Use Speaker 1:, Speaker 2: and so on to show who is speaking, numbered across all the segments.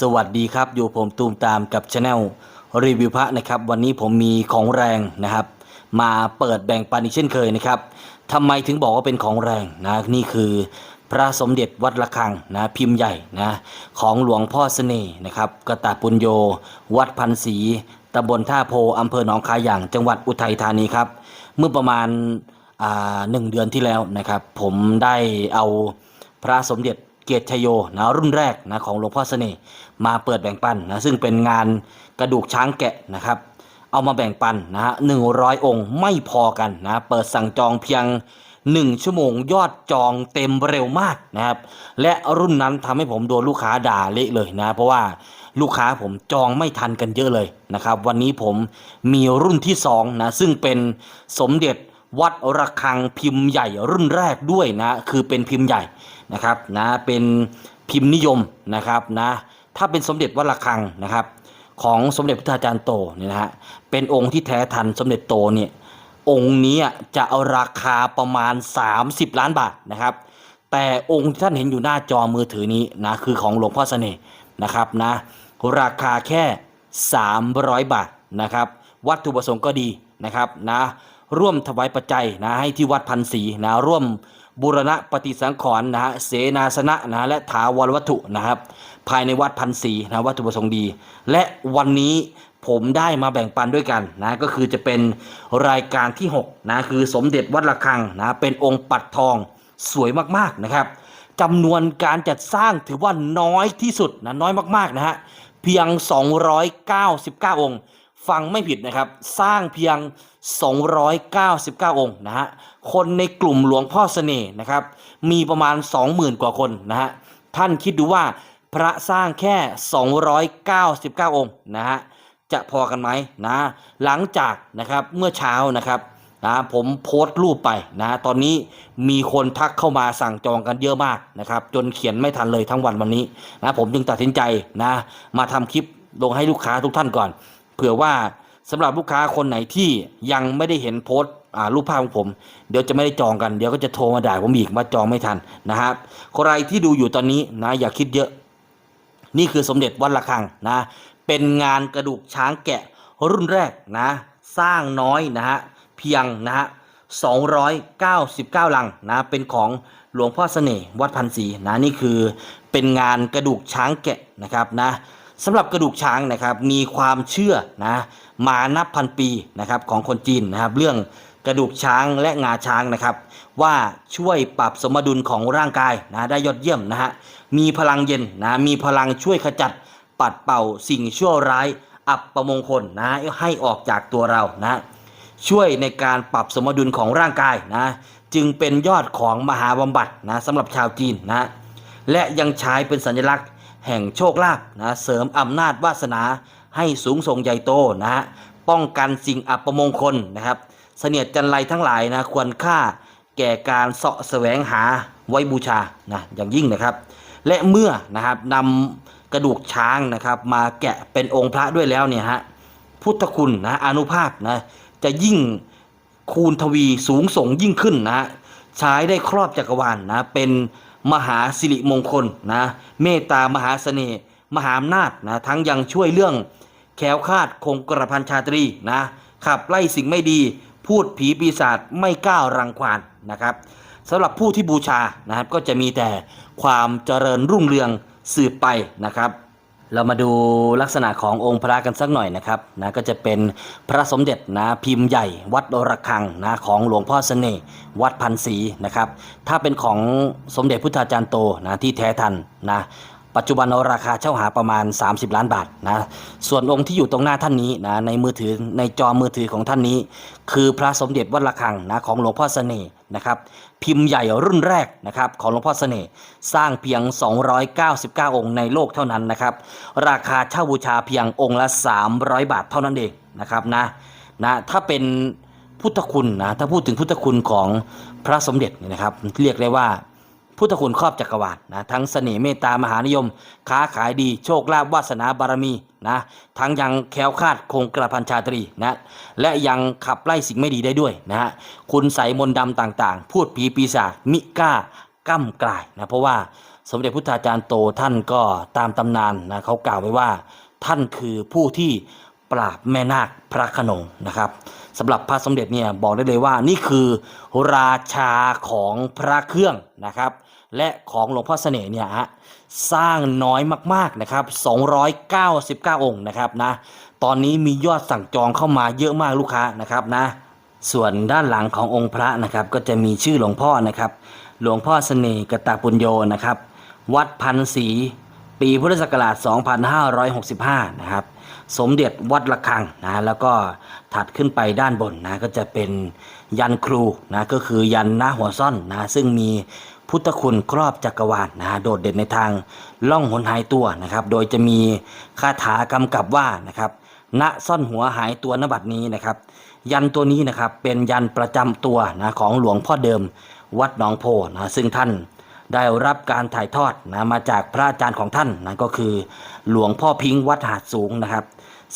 Speaker 1: สวัสดีครับ อยู่ผมตูมตามกับช anel รีวิวพระนะครับ วันนี้ผมมีของแรงนะครับ มาเปิดแบ่งปันอีกเช่นเคยนะครับทำไมถึงบอกว่าเป็นของแรงนะนี่คือพระสมเด็จวัดระฆังนะพิมพ์ใหญ่นะของหลวงพ่อเสน่ห์นะครับกตาปุญโย วัดพันศรีตำบลท่าโพอำเภอหนองคายอย่างจังหวัดอุทัยธานีครับ เมื่อประมาณหนึ่งเดือนที่แล้วนะครับ ผมได้เอาพระสมเด็จ เกียรติชโยนะรุ่นแรกนะของหลวงพ่อเสน่ห์มาเปิดแบ่งปันนะซึ่งเป็นงานกระดูกช้างแกะนะครับ เอามาแบ่งปันนะฮะหนึ่งร้อยองค์ไม่พอกันนะเปิดสั่งจองเพียง 1 ชั่วโมงยอดจองเต็มเร็วมากนะครับ และรุ่นนั้นทำให้ผมโดนลูกค้าด่าเละเลยนะ เพราะว่าลูกค้าผมจองไม่ทันกันเยอะเลยนะครับ วันนี้ผมมีรุ่นที่2นะซึ่งเป็นสมเด็จ วัดระฆังพิมพ์ใหญ่รุ่นแรกด้วยนะคือเป็นพิมพ์ใหญ่นะครับนะเป็นพิมพ์นิยมนะครับนะถ้าเป็นสมเด็จวัดระฆังนะครับ ของสมเด็จพระอาจารย์โตเนี่ยนะฮะเป็นองค์ที่แท้ทันสมเด็จโตเนี่ยองค์นี้จะเอาราคาประมาณ 30 ล้านบาทนะครับ แต่องค์ที่ท่านเห็นอยู่หน้าจอมือถือนี้นะคือของหลวงพ่อเสน่ห์นะครับนะราคาแค่ 300 บาทนะครับ วัตถุประสงค์ก็ดีนะครับนะ ร่วมถวายปัจจัยนะให้ที่วัดพันศรีนะร่วมบูรณะปฏิสังขรณ์นะฮะเสนาสนะนะและถาวรวัตถุนะครับ ภายในวัดพันศรีนะวัตถุประสงค์ดี และวันนี้ผมได้มาแบ่งปันด้วยกันนะก็คือจะเป็นรายการที่6นะคือสมเด็จวัดระฆังนะเป็นองค์ปัดทองสวยมากๆนะครับจำนวนการจัดสร้างถือว่าน้อยที่สุดนะน้อยมากๆนะฮะเพียง 299 องค์ ฟังไม่ผิดนะครับ สร้างเพียง 299 องค์นะฮะ คนในกลุ่มหลวงพ่อเสน่ห์นะครับ มีประมาณ 20,000 กว่าคนนะฮะ ท่านคิดดูว่าพระสร้างแค่ 299 องค์นะฮะ จะพอกันไหมนะ หลังจากนะครับเมื่อเช้านะครับนะผมโพสต์รูปไปนะตอนนี้มีคนทักเข้ามาสั่งจองกันเยอะมากนะครับ จนเขียนไม่ทันเลยทั้งวันวันนี้นะผมจึงตัดสินใจนะมาทำคลิปลงให้ลูกค้าทุกท่านก่อน เผื่อว่าสำหรับลูกค้าคนไหนที่ยังไม่ได้เห็นโพสต์รูปภาพของผม เดี๋ยวจะไม่ได้จองกัน เดี๋ยวก็จะโทรมาด่าผมอีกว่าจองไม่ทันนะครับใครที่ดูอยู่ตอนนี้นะอย่าคิดเยอะ นี่คือสมเด็จวัดระฆังนะ เป็นงานกระดูกช้างแกะรุ่นแรกนะ สร้างน้อยนะฮะเพียงนะฮะ299 ลังนะเป็นของหลวงพ่อเสน่ห์วัดพันศรีนะนี่คือเป็นงานกระดูกช้างแกะนะครับนะ สำหรับกระดูกช้างนะครับมีความเชื่อนะมานับพันปีนะครับของคนจีนนะครับ เรื่องกระดูกช้างและงาช้างนะครับ ว่าช่วยปรับสมดุลของร่างกายนะได้ยอดเยี่ยมนะฮะมีพลังเย็นนะมีพลังช่วยขจัดปัดเป่าสิ่งชั่วร้ายอับประมงคลนะให้ออกจากตัวเรานะช่วยในการปรับสมดุลของร่างกายนะจึงเป็นยอดของมหาบำบัดนะสำหรับชาวจีนนะและยังใช้เป็นสัญลักษณ์ แห่งโชคลาภนะเสริมอำนาจวาสนาให้สูงส่งใหญ่โตนะฮะป้องกันสิ่งอัปมงคลนะครับ เสนียดจันไรทั้งหลายนะควรค่าแก่การเสาะแสวงหาไว้บูชานะอย่างยิ่งนะครับ และเมื่อนะครับนำกระดูกช้างนะครับ มาแกะเป็นองค์พระด้วยแล้วเนี่ยฮะพุทธคุณนะอนุภาพนะจะยิ่งคูณทวีสูงส่งยิ่งขึ้นนะใช้ได้ครอบจักรวาลนะเป็น มหาสิริมงคลนะเมตตามหาเสน่ห์มหาอำนาจนะทั้งยังช่วยเรื่องแคล้วคาดคงกระพันชาตรีนะขับไล่สิ่งไม่ดี พูดผีปีศาจไม่ก้าวรังควานนะครับสำหรับผู้ที่บูชานะครับก็จะมีแต่ความเจริญรุ่งเรืองสืบไปนะครับ เรามาดูลักษณะขององค์พระกันสักหน่อยนะครับนะก็จะเป็นพระสมเด็จนะพิมพ์ใหญ่วัดระฆังนะของหลวงพ่อเสน่ห์วัดพันศรีนะครับ ถ้าเป็นของสมเด็จพุทธาจารย์โตนะที่แท้ทันนะ ปัจจุบันราคาเช่าหาประมาณ 30 ล้านบาทนะส่วนองค์ที่อยู่ตรงหน้าท่านนี้นะในมือถือในจอมือถือของท่านนี้ คือพระสมเด็จวัดระฆังนะของหลวงพ่อเสน่ห์นะครับพิมพ์ใหญ่รุ่นแรกนะครับของหลวงพ่อเสน่ห์สร้างเพียง 299 องค์ในโลกเท่านั้นนะครับราคาเช่าบูชาเพียงองค์ละ 300 บาทเท่านั้นเองนะครับนะนะถ้าเป็นพุทธคุณนะถ้าพูดถึงพุทธคุณของพระสมเด็จนะครับเรียกได้ว่า พุทธคุณครอบจักรวาลนะทั้งเสน่ห์เมตตามหานิยม ค้าขายดีโชคลาภวาสนาบารมีนะทั้งยังแค้วคาดคงกระพันชาตรีนะและยังขับไล่สิ่งไม่ดีได้ด้วยนะฮะคุณใสมนต์ดำต่างๆ พูดผีปีศาจมิกล้าก้ำกลายนะเพราะว่าสมเด็จพุทธาจารย์โตท่านก็ตามตำนานนะเขากล่าวไว้ว่า ท่านคือผู้ที่ปราบแม่นาคพระขนงนะครับสำหรับพระสมเด็จเนี่ยบอกได้เลยว่านี่คือราชาของพระเครื่องนะครับ และของหลวงพ่อเสน่ห์เนี่ยฮะสร้างน้อยมากๆนะครับ299 องค์นะครับนะตอนนี้มียอดสั่งจองเข้ามาเยอะมากลูกค้านะครับนะส่วนด้านหลังขององค์พระนะครับก็จะมีชื่อหลวงพ่อนะครับ หลวงพ่อเสน่ห์กตปุญโยนะครับ วัดพันศรีปีพุทธศักราช 2565 นะครับสมเด็จวัดระฆังนะแล้วก็ถัดขึ้นไปด้านบนนะก็จะเป็นยันครูนะก็คือยันหน้าหัวซ่อนนะซึ่งมีพุทธคุณครอบจักรวาลนะโดดเด่นในทางล่องหนหายตัวนะครับ โดยจะมีคาถากำกับว่านะครับณซ่อนหัวหายตัวนบัดนี้นะครับ ยันตัวนี้นะครับเป็นยันประจำตัวนะของหลวงพ่อเดิมวัดหนองโพนะซึ่งท่านได้รับการถ่ายทอดนะมาจากพระอาจารย์ของท่านนะก็คือหลวงพ่อพิงค์วัดหาดสูงนะครับ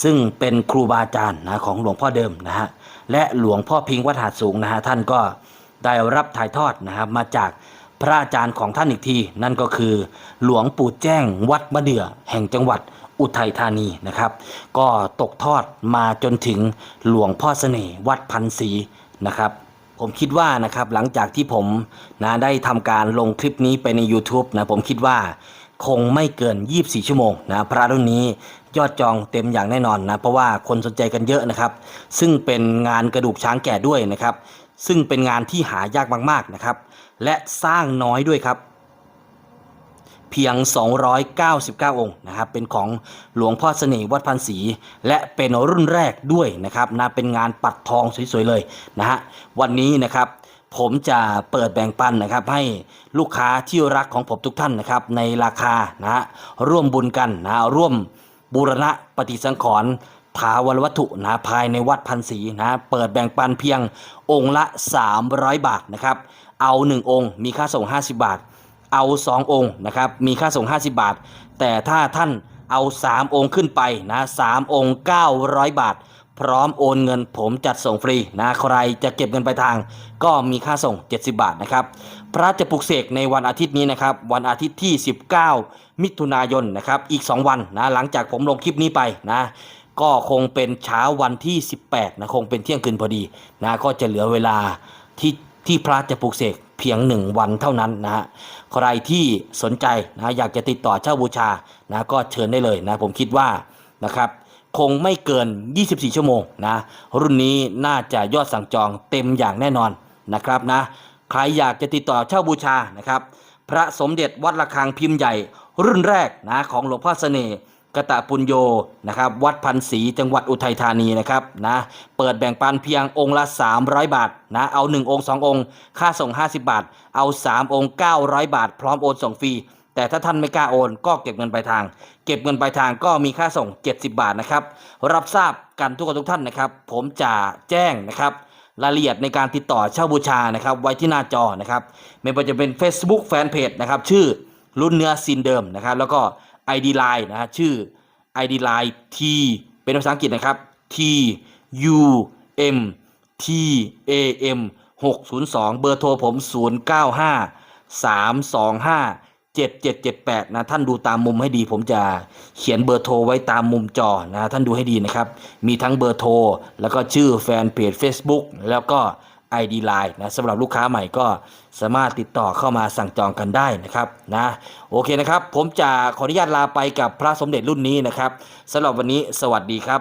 Speaker 1: ซึ่งเป็นครูบาอาจารย์นะของหลวงพ่อเดิมนะฮะและหลวงพ่อพิงค์วัดหาดสูงนะฮะท่านก็ได้รับถ่ายทอดนะครับมาจาก พระอาจารย์ของท่านอีกที นั่นก็คือหลวงปู่แจ้งวัดมะเดื่อแห่งจังหวัดอุทัยธานีนะครับ ก็ตกทอดมาจนถึงหลวงพ่อเสน่ห์วัดพันศรีนะครับ ผมคิดว่านะครับหลังจากที่ผมนะได้ทำการลงคลิปนี้ไปใน YouTube นะผมคิดว่าคงไม่เกิน 24 ชั่วโมงนะพระรุ่นนี้ยอดจองเต็มอย่างแน่นอนนะเพราะว่าคนสนใจกันเยอะนะครับ ซึ่งเป็นงานกระดูกช้างแก่ด้วยนะครับ ซึ่งเป็นงานที่หายากมากๆนะครับ และสร้างน้อยด้วยครับ เพียง 299 องค์นะครับเป็นของหลวงพ่อเสน่ห์วัดพันศรีและเป็นรุ่นแรกด้วยนะครับนะเป็นงานปัดทองสวยๆเลยนะฮะวันนี้นะครับผมจะเปิดแบ่งปันนะครับให้ลูกค้าที่รักของผมทุกท่านนะครับในราคานะฮะร่วมบุญกันนะร่วมบูรณะปฏิสังขรณ์ถาวรวัตถุนะภายในวัดพันศรีนะเปิดแบ่งปันเพียงองค์ละ 300 บาทนะครับ เอา 1 องค์ มีค่าส่ง 50 บาท เอา 2 องค์นะครับมีค่าส่ง 50 บาท แต่ถ้าท่านเอา 3 องค์ขึ้นไปนะ3องค์ 900 บาท พร้อมโอนเงินผมจัดส่งฟรีนะใครจะเก็บเงินไปลายทาง ก็มีค่าส่ง 70 บาทนะครับพระจะปลุกเสกในวันอาทิตย์นี้นะครับวันอาทิตย์ที่ 19 มิถุนายนนะครับอีก 2 วันนะหลังจากผมลงคลิปนี้ไปนะก็คงเป็นเช้าวันที่ 18นะคงเป็นเที่ยงคืนพอดีนะก็จะเหลือเวลาที่ ที่พระจะปลุกเสกเพียงหนึ่งวันเท่านั้นนะฮะใครที่สนใจนะอยากจะติดต่อเช่าบูชานะก็เชิญได้เลยนะผมคิดว่านะครับคงไม่เกิน 24 ชั่วโมงนะรุ่นนี้น่าจะยอดสั่งจองเต็มอย่างแน่นอนนะครับนะใครอยากจะติดต่อเช่าบูชานะครับ พระสมเด็จวัดระฆังพิมพ์ใหญ่รุ่นแรกนะของหลวงพ่อเสน่ห์ กตะปุญโยนะครับวัดพันศรีจังหวัดอุทัยธานีนะครับนะเปิดแบ่งปันเพียงองค์ละ 300 บาทนะเอา 1 องค์ 2 องค์ ค่าส่ง 50 บาท เอา 3 องค์ 900 บาท พร้อมโอนส่งฟรีแต่ถ้าท่านไม่กล้าโอนก็เก็บเงินปลายทาง เก็บเงินปลายทางก็มีค่าส่ง 70 บาทนะครับรับทราบกันทุกคนทุกท่านนะครับ ผมจะแจ้งนะครับรายละเอียดในการติดต่อเช่าบูชานะครับไว้ที่หน้าจอนะครับไม่ว่าจะเป็น Facebook Fanpage นะครับชื่อรุ่นเนื้อซินเดิมนะครับแล้วก็ ID Line นะฮะชื่อ ID Line T เป็นภาษาอังกฤษนะครับ T U M T A M 602 เบอร์โทรผม 095 325 7778 นะ ท่านดูตามมุมให้ดี ผมจะเขียนเบอร์โทรไว้ตามมุมจอนะ ท่านดูให้ดีนะครับ มีทั้งเบอร์โทร แล้วก็ชื่อแฟนเพจ Facebook แล้วก็ ID Line นะสำหรับลูกค้าใหม่ก็สามารถติดต่อเข้ามาสั่งจองกันได้นะครับนะโอเคนะครับ ผมจะขออนุญาตลาไปกับพระสมเด็จรุ่นนี้นะครับสำหรับวันนี้สวัสดีครับ